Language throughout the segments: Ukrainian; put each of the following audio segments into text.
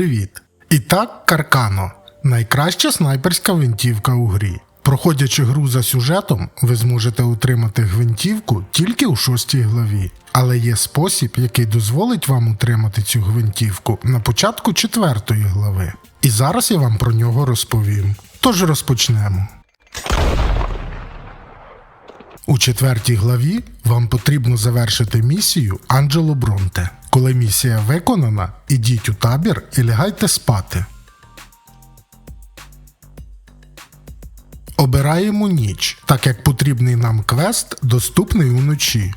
Привіт! І так, Каркано найкраща снайперська гвинтівка у грі. Проходячи гру за сюжетом, ви зможете отримати гвинтівку тільки у шостій главі. Але є спосіб, який дозволить вам отримати цю гвинтівку на початку четвертої глави. І зараз я вам про нього розповім. Тож розпочнемо. У четвертій главі вам потрібно завершити місію Анджело Бронте. Коли місія виконана, ідіть у табір і лягайте спати. Обираємо ніч, так як потрібний нам квест доступний уночі.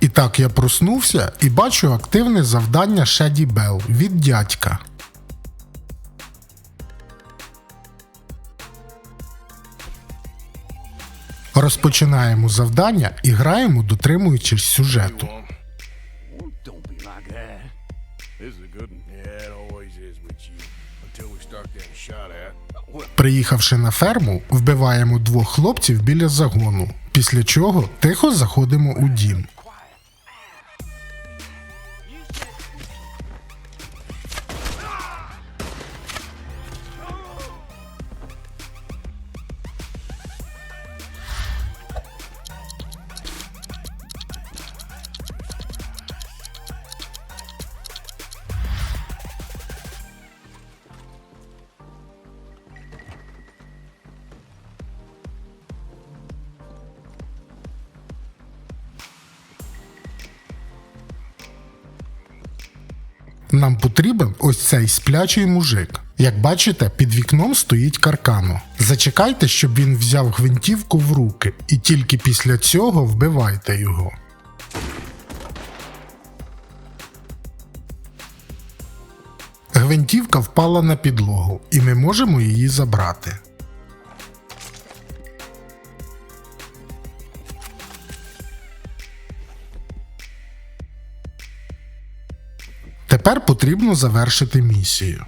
І так я проснувся і бачу активне завдання Шеді Белл від дядька. Розпочинаємо завдання і граємо, дотримуючись сюжету. Приїхавши на ферму, вбиваємо двох хлопців біля загону, після чого тихо заходимо у дім. Нам потрібен ось цей сплячий мужик. Як бачите, під вікном стоїть каркано. Зачекайте, щоб він взяв гвинтівку в руки, і тільки після цього вбивайте його. Гвинтівка впала на підлогу, і ми можемо її забрати. Тепер потрібно завершити місію.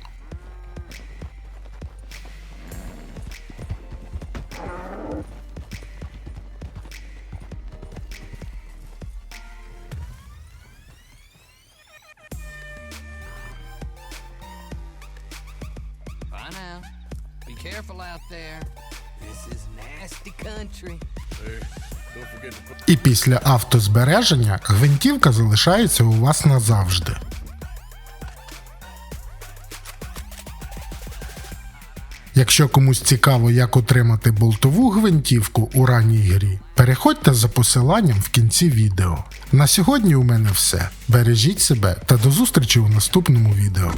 І після автозбереження гвинтівка залишається у вас назавжди. Якщо комусь цікаво, як отримати болтову гвинтівку у ранній грі, переходьте за посиланням в кінці відео. На сьогодні у мене все. Бережіть себе та до зустрічі у наступному відео.